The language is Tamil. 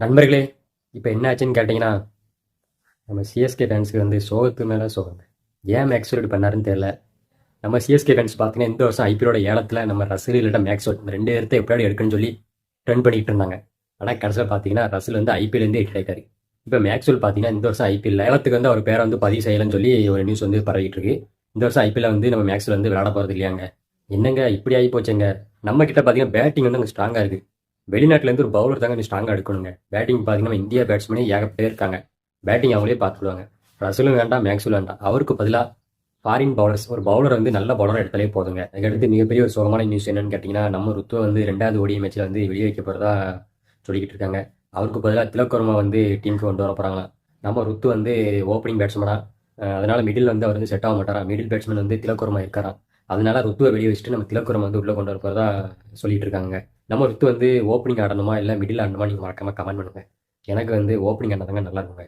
நண்பர்களே இப்போ என்ன ஆச்சுன்னு கேட்டிங்கன்னா நம்ம சிஎஸ்கே ஃபேன்ஸுக்கு வந்து சோகத்து மேலே சோகங்க ஏன் மேக்ஸ் பண்ணாருன்னு தெரியல. நம்ம சிஎஸ்கே ஃபேன்ஸ் பார்த்தீங்கன்னா இந்த வருஷம் ஐபிஎலோட ஏலத்தில் நம்ம ரசில் இல்லைட்ட மேக்ஸ்வெல் இந்த ரெண்டு இடத்த எப்படியாவது எடுக்குன்னு சொல்லி ட்ரெண்ட் பண்ணிட்டு இருந்தாங்க. ஆனால் கடைசியில் பார்த்தீங்கன்னா ரசில் வந்து ஐபிஎல்லேருந்து கிடைக்காரு இப்போ மேக்ஸ்வெல் பார்த்தீங்கன்னா இந்த வருஷம் ஐபிஎல் ஏலத்துக்கு வந்து அவர் பேரை வந்து பதிவு செய்யலைன்னு சொல்லி ஒரு நியூஸ் வந்து பரவிட்டு இருக்கு. இந்த வருஷம் ஐபிஎல் வந்து நம்ம மேக்ஸ்வெல் வந்து விளையாட போகிறது இல்லையாங்க. என்னங்க இப்படி ஆகி போச்சுங்க? நம்ம கிட்ட பார்த்தீங்கன்னா பேட்டிங் வந்து அங்கே ஸ்ட்ராங்காக இருக்குது வெளிநாட்டுலேருந்து ஒரு பவுலர் தாங்க ஸ்ட்ராங்காக எடுக்கணுங்க. பேட்டிங் பார்த்தீங்கன்னா இந்தியா பேட்ஸ்மேனே ஏகப்பட்டே இருக்காங்க. பேட்டிங் அவங்களே பார்த்துடுவாங்க ரசலும் வேண்டாம் மேக்ஸும் வேண்டாம். அவருக்கு பதிலாக ஃபாரின் பவுலர்ஸ் ஒரு பவுலர் வந்து நல்ல பவுலராக எடுத்தாலே போதுங்க. அதுக்கடுத்து மிகப்பெரிய ஒரு சோகமான நியூஸ் என்னன்னு கேட்டிங்கன்னா நம்ம ருத்துவ வந்து ரெண்டாவது ஓடிய மேட்ச்சில் வந்து வெளியே வைக்க போகிறதா சொல்லிக்கிட்டு இருக்காங்க. அவருக்கு பதிலாக திலக்கர்மா வந்து டீமுக்கு கொண்டு வர போகிறாங்களாம் நம்ம ருத்து வந்து ஓப்பனிங் பேட்ஸ்மனா அதனால் மிடில் வந்து அவர் வந்து செட் ஆக மாட்டாரா? மிடில் பேட்ஸ்மேன் வந்து திலக்கர்மா இருக்காராம் அதனால ருத்துவை வெளியே வச்சுட்டு நம்ம திலக்குரம் வந்து உள்ளே கொண்டு வர போகிறதா சொல்லிட்டு இருக்காங்க நம்ம ருத்து வந்து ஓப்பனிங் ஆடணுமா? இல்லை மிடில் ஆடணுமா? நீங்கள் மறக்காமல் கமெண்ட் பண்ணுங்கள் எனக்கு வந்து ஓப்பனிங் ஆனதாங்க நல்லா இருக்குங்க.